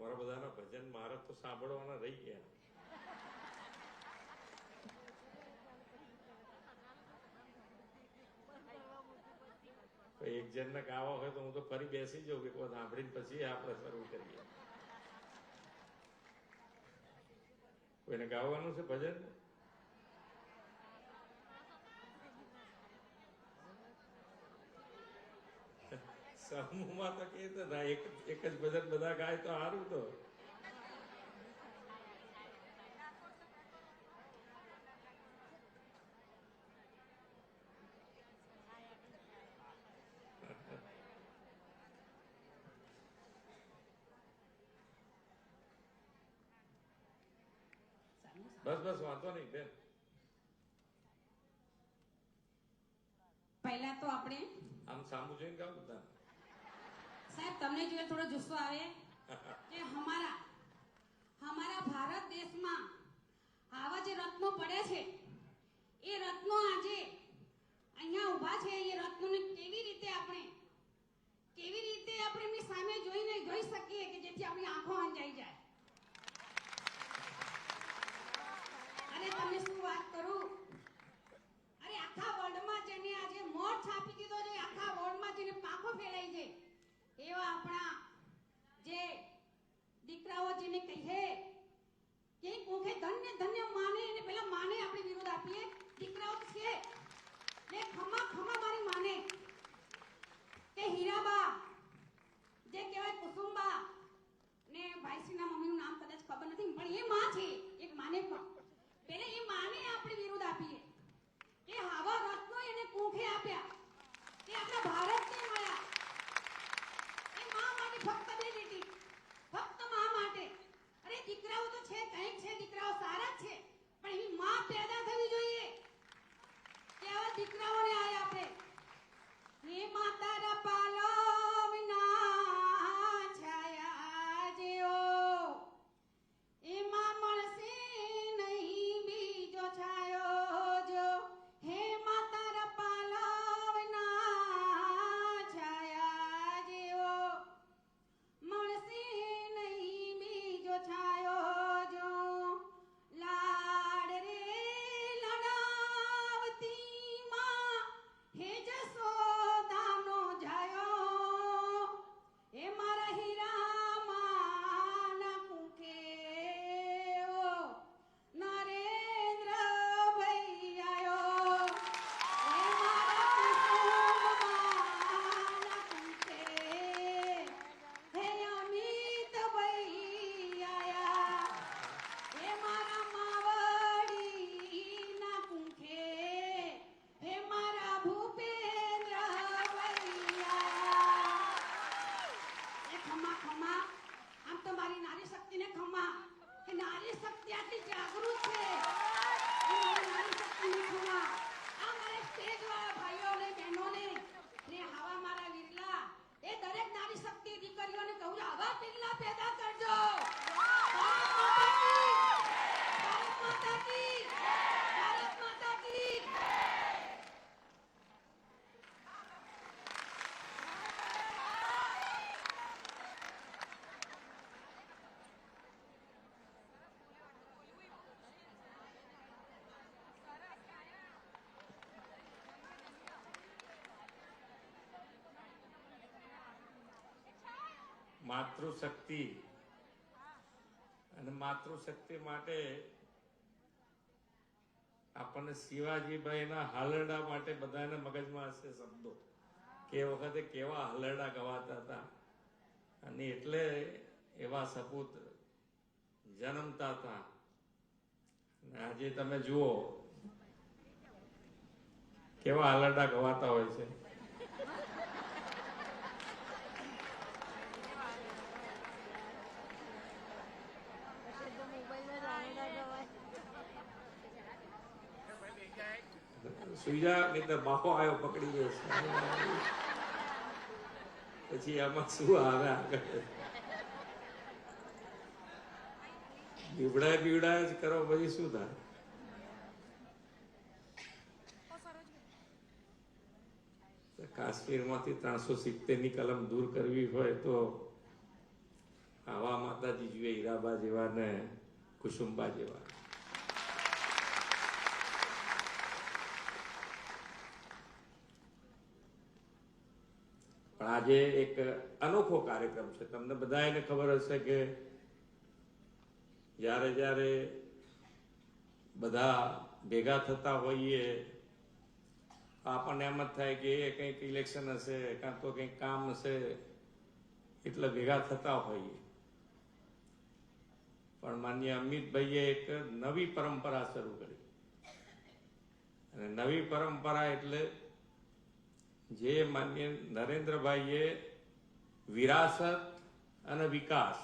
તમારા બધાના ભજન મારા તો સાંભળવાના રહી ગયા. એક જણને ગાવા હોય તો હું તો ફરી બેસી જાઉં કે સાંભળીને પછી આપણે શરૂ કરીએ. કોઈને ગાવાનું છે ભજન? સમૂહમાં તો કે હતા એક એક જ ભજન બધા ગાય તો સારું તો. બસ બસ વાંધો નહીં બેન. પહેલા તો આપણે આમ સામું જોઈને ગાવ બધા સાહેબ, તમને જોઈએ થોડો જુસ્સો આવે કે હમારા હમારા ભારત દેશમાં આવા જે રત્નો પડે છે, એ રત્નો આજે અહીંયા ઊભા છે, એ રત્નોને કેવી રીતે આપણે કેવી રીતે આપણે એમની સામે જોઈને જોઈ શકીએ કે જેથી આપણી આંખો અંજાઈ જાય અને તમને શું વાત કરું અરે આખા વર્લ્ડમાં જેને આજે મોર છાપી દીધો છે આખા વર્લ્ડમાં જેને પાંખો ફેલાઈ છે એવા આપણા જે દીકરાઓ જેને કહીએ કે કોકે ધન્ય ધન્ય માને એને પેલા માને આપણે વિરોધ આપીએ દીકરાઓ તો છે ને ખમા ખમા મારી માને કે હીરાબા જે કહેવાય કુસુમબા ને ભાઈસીના મમ્મીનું નામ કદાચ ખબર નથી પણ એ માં છે, એક માને પણ. પેલે એ માને આપણે વિરોધ આપીએ. કે આવા રત્નો એને કુંખે આપ્યા. તે આપણા ભારતને માતૃશક્તિ. અને માતૃશક્તિ માટે આપણને શિવાજીભાઈના હાલરડા માટે બધાને મગજમાં હશે શબ્દો. કે વખતે કેવા હાલરડા ગવાતા હતા. અને એટલે એવા સપૂત જન્મતા હતા. આજે તમે જુઓ, કેવા હાલરડા ગવાતા હોય છે. સુઈજા નહીં બાહો આવ્યો પકડી ગયો. પછી આમાં શું આવે આગળ? બીવડા બીવડા જ કરો, પછી શું થાય? કાશ્મીરમાંથી ત્રણસો સિત્તેરની કલમ દૂર કરવી હોય તો આવા માતાજી જોઈએ હીરાબા જેવા ને કુસુંબા જેવા પણ આજે એક અનોખો કાર્યક્રમ છે. તમને બધાને ખબર હશે કે જ્યારે જ્યારે બધા ભેગા થતા હોઈએ, આપણને એમ જ થાય કે એ કંઈક ઇલેક્શન હશે, કાં તો કંઈક કામ હશે, એટલે ભેગા થતા હોઈએ. પણ માન્ય અમિતભાઈએ એક નવી પરંપરા શરૂ કરી. અને નવી પરંપરા એટલે જે માન્ય નરેન્દ્રભાઈએ વિરાસત અને વિકાસ,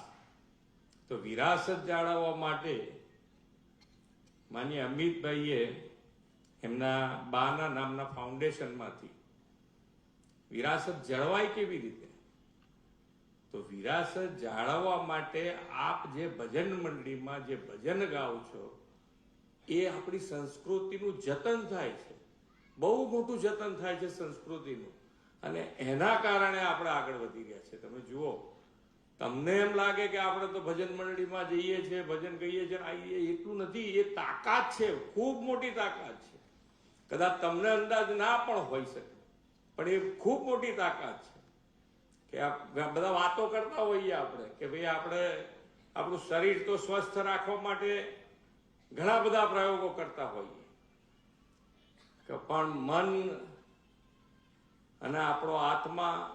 તો વિરાસત જાળવવા માટે માન્ય અમિતભાઈએ એમના બાના નામના ફાઉન્ડેશનમાંથી વિરાસત જળવાય કેવી રીતે? તો વિરાસત જાળવવા માટે આપ જે ભજન મંડળીમાં જે ભજન ગાઓ છો, એ આપણી સંસ્કૃતિનું જતન થાય છે. બહુ મોટું જતન થાય છે સંસ્કૃતિનું. અને એના કારણે આપણે આગળ વધી ગયા છે તમે જુઓ, તમને એમ લાગે કે આપણે તો ભજન મંડળીમાં જઈએ છીએ, ભજન કહીએ છીએ, આ એટલું નથી, એ તાકાત છે, ખૂબ મોટી તાકાત છે. કદાચ તમને અંદાજ ના પણ હોઈ શકે, પણ એ ખૂબ મોટી તાકાત છે. કે બધા વાતો કરતા હોઈએ આપણે, કે ભાઈ આપણે, આપણું શરીર તો સ્વસ્થ રાખવા માટે ઘણા બધા પ્રયોગો કરતા હોઈએ. કે પણ મન અને આપણો આત્મા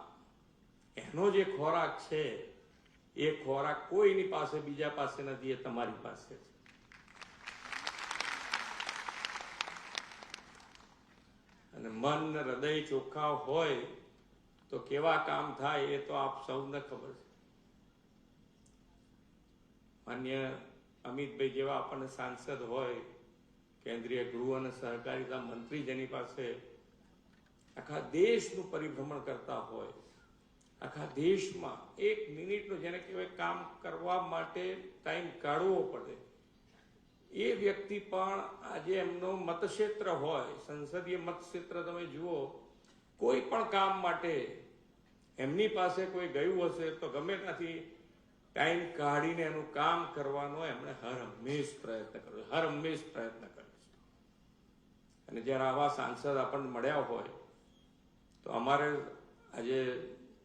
એનો જે ખોરાક છે, એ ખોરાક કોઈની પાસે, બીજા પાસે નથી, એ તમારી પાસે છે. અને મન હૃદય ચોખ્ખા હોય, તો કેવા કામ થાય, એ તો આપ સૌને ખબર છે. માન્ય અમિતભાઈ જેવા આપણને સાંસદ હોય કેન્દ્રીય ગૃહ અને સહકારિતા મંત્રી જેની પાસે આખા દેશનું પરિભ્રમણ કરતા હોય, આખા દેશમાં એક મિનિટનું જેને કહેવાય કામ કરવા માટે ટાઈમ કાઢવો પડે. એ વ્યક્તિ પણ આજે એમનો મતક્ષેત્ર હોય, સંસદીય મતક્ષેત્ર તમે જુઓ, કોઈ પણ કામ માટે એમની પાસે કોઈ ગયું હશે તો ગમે ત્યાંથી ટાઈમ કાઢીને એનું કામ કરવાનો એમણે હર હંમેશ પ્રયત્ન કર્યો, હર હંમેશ પ્રયત્ન કર્યો. અને જ્યારે આવા સાંસદ આપણને મળ્યા હોય, તો અમારે આજે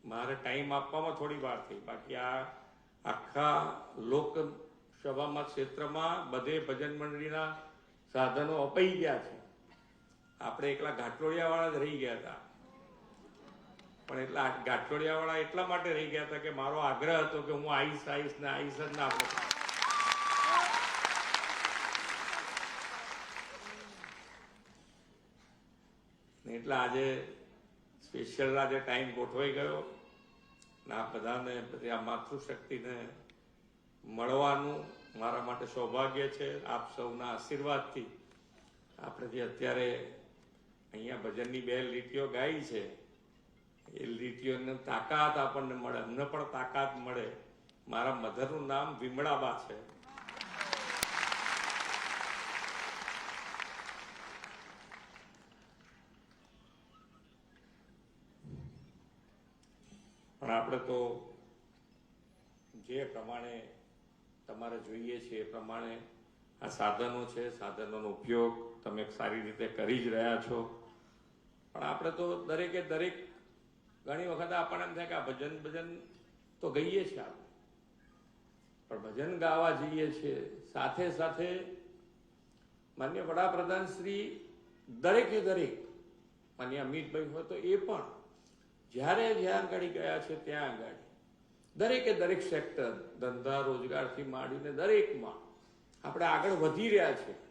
મારે ટાઈમ આપવામાં થોડી વાર થઈ. બાકી આ આખા લોકસભામાં ક્ષેત્રમાં બધે ભજન મંડળીના સાધનો અપાઈ ગયા છે. આપણે એકલા ઘાટલોડિયાવાળા જ રહી ગયા હતા. પણ એટલા ગાંઠોડિયાવાળા એટલા માટે રહી ગયા હતા કે મારો આગ્રહ હતો કે હું આઈશ આઈશ ને આઈસ જ ના આપણે એટલે આજે સ્પેશિયલ આજે ટાઈમ ગોઠવાઈ ગયો. ને આ બધાને, બધી આ માતૃશક્તિને મળવાનું મારા માટે સૌભાગ્ય છે. આપ સૌના આશીર્વાદથી આપણે જે અત્યારે અહીંયા ભજનની બે લીટીઓ ગાઈ છે, એ લીટીઓને તાકાત આપણને મળે. અમને પણ તાકાત મળે. મારા મધરનું નામ વિમળાબા છે. પણ આપણે તો જે પ્રમાણે તમારે જોઈએ છે એ પ્રમાણે આ સાધનો છે, સાધનોનો ઉપયોગ તમે સારી રીતે કરી જ રહ્યા છો. પણ આપણે તો દરેકે દરેક ઘણી વખત આપણને એમ થાય કે આ ભજન ભજન તો ગઈએ છીએ આપણે. પણ ભજન ગાવા જઈએ છીએ. સાથે સાથે માન્ય વડાપ્રધાન શ્રી દરેકે દરેક, માન્ય અમિતભાઈ હોય તો એ પણ જ્યારે જ્યાં આગળ ગયા છે, ત્યાં આગળ દરેકે દરેક સેક્ટર ધંધા, રોજગારથી માંડીને દરેકમાં આપણે આગળ વધી રહ્યા છે.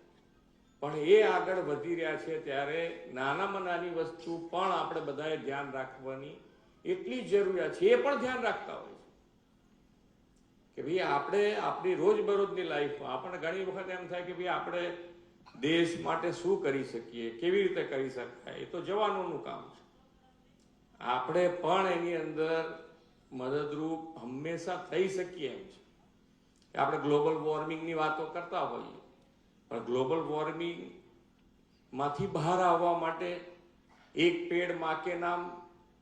પણ એ આગળ વધી રહ્યા છે ત્યારે નાનામાં નાની વસ્તુ પણ આપણે બધાએ ધ્યાન રાખવાની એટલી જરૂરિયાત છે. એ પણ ધ્યાન રાખતા હોય છે. કે ભાઈ આપણે આપણી રોજબરોજની લાઈફમાં આપણને ઘણી વખત એમ થાય કે ભાઈ આપણે દેશ માટે શું કરી શકીએ, કેવી રીતે કરી શકાય, એ તો જવાનોનું કામ છે. આપણે પણ એની અંદર મદદરૂપ હંમેશા થઈ શકીએ એમ છે. આપણે ગ્લોબલ વોર્મિંગની વાતો કરતા હોઈએ. પણ ગ્લોબલ વોર્મિંગમાંથી બહાર આવવા માટે એક પેડમાં કે નામ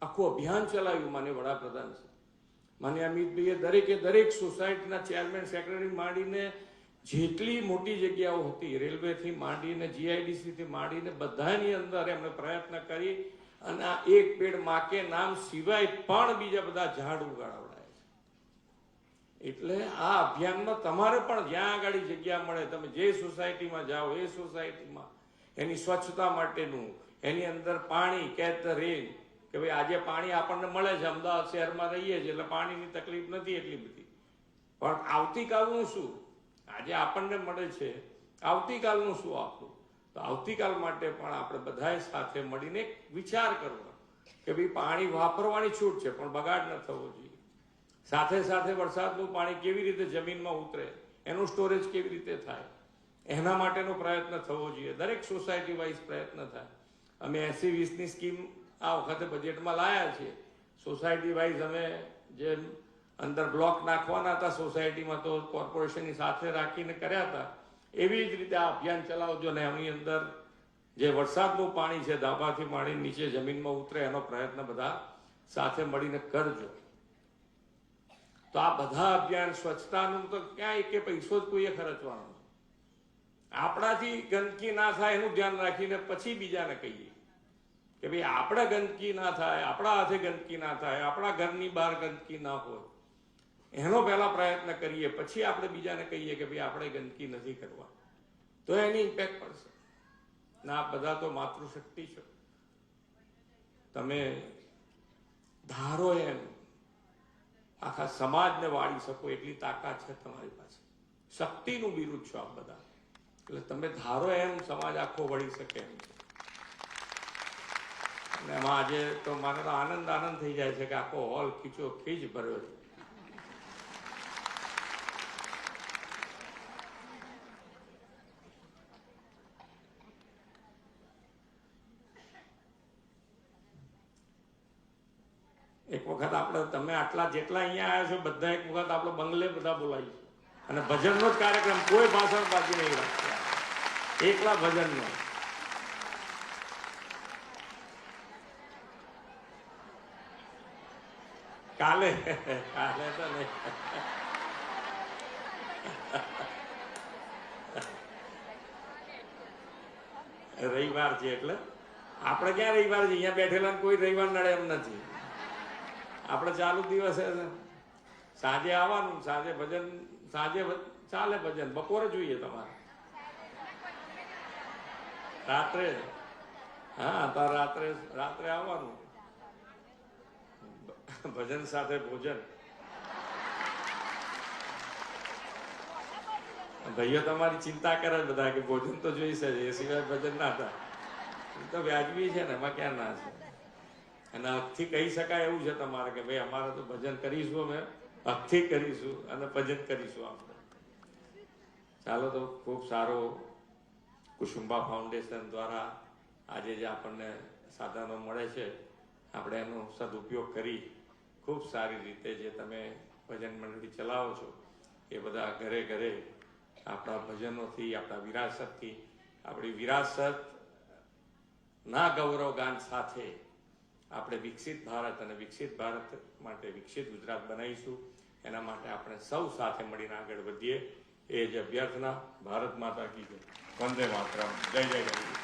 આખું અભિયાન ચલાવ્યું માન્ય વડાપ્રધાન છે માન્ય અમિતભાઈએ દરેકે દરેક સોસાયટીના ચેરમેન, સેક્રેટરી માંડીને જેટલી મોટી જગ્યાઓ હતી, રેલવેથી માંડીને, જીઆઈડીસીથી માંડીને બધાની અંદર એમણે પ્રયત્ન કરી અને આ એક પેડ માકે નામ સિવાય પણ બીજા બધા ઝાડ ઉગાડવડાય છે. એટલે આ અભિયાનમાં તમારે પણ જ્યાં આગળ જગ્યા મળે, તમે જે સોસાયટીમાં જાઓ, એ સોસાયટીમાં એની સ્વચ્છતા માટેનું, એની અંદર પાણી કેચ રેન, કે ભાઈ આજે પાણી આપણને મળે છે, અમદાવાદ શહેરમાં રહીએ છીએ, એટલે પાણીની તકલીફ નથી એટલી બધી. પણ આવતીકાલનું શું? આજે આપણને મળે છે. આવતીકાલનું શું આપણું? તો આવતીકાલ માટે પણ આપણે બધાએ સાથે મળીને વિચાર કરવો કે ભાઈ પાણી વાપરવાની છૂટ છે, પણ બગાડ ન થવો જોઈએ. સાથે સાથે વરસાદનું પાણી કેવી રીતે જમીનમાં ઉતરે, એનું સ્ટોરેજ કેવી રીતે થાય, એના માટેનો પ્રયત્ન થવો જોઈએ. દરેક સોસાયટી વાઇઝ પ્રયત્ન થાય. અમે એસી વીસની સ્કીમ આ વખતે બજેટમાં લાયા છીએ. સોસાયટી વાઇઝ અમે જે અંદર બ્લોક નાખવાના હતા, સોસાયટીમાં તો કોર્પોરેશનની સાથે રાખીને કર્યા હતા. એવી જ રીતે આ અભિયાન ચલાવજો ને એની અંદર જે વરસાદનું પાણી છે, ધાબાથી પાણી નીચે જમીનમાં ઉતરે, એનો પ્રયત્ન બધા સાથે મળીને કરજો. તો આ બધા અભિયાન સ્વચ્છતાનું તો ક્યાં એક પૈસો જ કોઈએ ખર્ચવાનો આપણાથી ગંદકી ના થાય એનું ધ્યાન રાખીને પછી બીજાને કહીએ કે ભાઈ, આપણે ગંદકી ના થાય, આપણા હાથે ગંદકી ના થાય, આપણા ઘરની બહાર ગંદકી ના હોય. એનો પહેલા પ્રયત્ન કરીએ, પછી આપણે બીજાને કહીએ કે ભાઈ આપણે ગંદકી નથી કરવા. તો એની ઇમ્પેક્ટ પડશે ના બધા તો માતૃશક્તિ છે. તમે ધારો એમ, આખા સમાજને વાળી શકો એટલી તાકાત છે તમારી પાસે. શક્તિનું બિરુદ છો આપ બધા. એટલે તમે ધારો એમ, સમાજ આખો વળી શકે એમ. એમાં આજે તો મને તો આનંદ આનંદ થઈ જાય છે કે આખો હોલ ખીચો ખીચ ભર્યો છે. એક વખત આપણે તમે આટલા જેટલા અહીંયા આવ્યા છો, બધા એક વખત આપણે બંગલે બધા બોલાવીશું અને ભજનનો જ કાર્યક્રમ, કોઈ ભાષણ બાકી નહીં રાખતા એકલા ભજનનો. કાલે કાલે તો નહીં. રવિવાર છે એટલે. આપણે ક્યાં રવિવાર છે અહીંયા બેઠેલા કોઈ રવિવાર નડે એમ નથી. આપણે ચાલુ દિવસે. સાંજે આવવાનું, સાંજે ભજન, સાંજે ચાલે ભજન, બપોરે જોઈએ તમારે. રાત્રે હા, તો રાત્રે રાત્રે આવવાનું. ભજન સાથે ભોજન. ભાઈઓ, તમારી ચિંતા કરે બધા કે ભોજન તો જોઈશે, એ સિવાય ભજન ના થાય. તો વ્યાજબી છે ને, એમાં ક્યાં ના છે અને હકથી કહી શકાય એવું છે તમારે કે ભાઈ અમારે તો ભજન કરીશું અમે હકથી કરીશું અને ભજન કરીશું આપણે ચાલો તો ખૂબ સારો કુસુંબા ફાઉન્ડેશન દ્વારા આજે જે આપણને સાધનો મળે છે, આપણે એનો સદુપયોગ કરી ખૂબ સારી રીતે જે તમે ભજન મંડળી ચલાવો છો, એ બધા ઘરે ઘરે આપણા ભજનોથી, આપણા વિરાસતથી, આપણી વિરાસત ના ગૌરવ ગાન સાથે આપણે વિકસિત ભારત અને વિકસિત ભારત માટે વિકસિત ગુજરાત બનાવીશું. એના માટે આપણે સૌ સાથે મળીને આગળ વધીએ. એ જ અભ્યર્થના ભારત માતા કી જય. વંદે માતરમ. જય જય ગણેશ